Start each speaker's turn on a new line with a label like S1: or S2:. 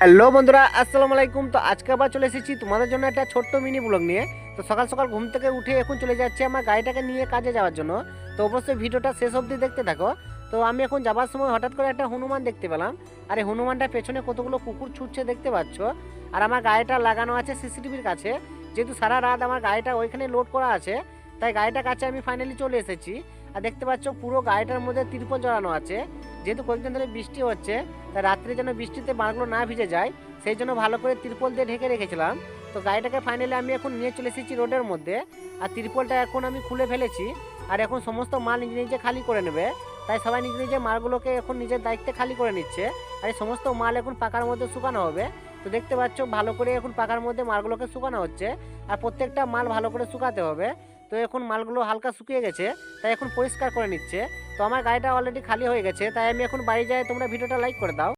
S1: Hello বন্ধুরা, আসসালামু আলাইকুম। তো আজকে আবার চলে এসেছি তোমাদের জন্য একটা ছোট্ট মিনি ব্লগ নিয়ে। তো সকাল সকাল ঘুম থেকে উঠে এখন চলে যাচ্ছি আমার গাড়িটাকে নিয়ে কাজে যাওয়ার জন্য। তো অবশ্যই ভিডিওটা শেষ অবধি দেখতে থাকো। তো আমি এখন যাবার সময় হঠাৎ করে একটা হনুমান দেখতে পেলাম। আর এই হনুমানটার পেছনে কতগুলো কুকুর ছুটছে দেখতে পাচ্ছ। আর আমার গাড়িটা লাগানো আছে সিসিটিভির কাছে। যেহেতু সারা রাত আমার গাড়িটা ওইখানে লোড করা আছে, তাই গাড়িটার কাছে আমি ফাইনালি চলে এসেছি। আর দেখতে পাচ্ছ পুরো গাড়িটার মধ্যে তিরপল জড়ানো আছে। যেহেতু কয়েকদিন ধরে বৃষ্টি হচ্ছে তাই রাত্রে যেন বৃষ্টিতে মালগুলো না ভিজে যায়, সেই জন্য ভালো করে তিরপল দিয়ে ঢেকে রেখেছিলাম। তো গাড়িটাকে ফাইনালি আমি এখন নিয়ে চলে এসেছি রোডের মধ্যে। আর তিরপলটা এখন আমি খুলে ফেলেছি। আর এখন সমস্ত মাল নিজে নিজে খালি করে নেবে। তাই সবাই নিজে নিজে মালগুলোকে এখন নিজের দায়িত্বে খালি করে নিচ্ছে। আর এই সমস্ত মাল এখন পাকার মধ্যে শুকানো হবে। তো দেখতে পাচ্ছ, ভালো করে এখন পাকার মধ্যে মালগুলোকে শুকানো হচ্ছে। আর প্রত্যেকটা মাল ভালো করে শুকাতে হবে। তো এখন মালগুলো হালকা শুকিয়ে গেছে, তাই এখন পরিষ্কার করে নিচ্ছে। তো আমার গাড়িটা অলরেডি খালি হয়ে গেছে, তাই আমি এখন বাড়ি যাই, তোমরা ভিডিওটা লাইক করে দাও।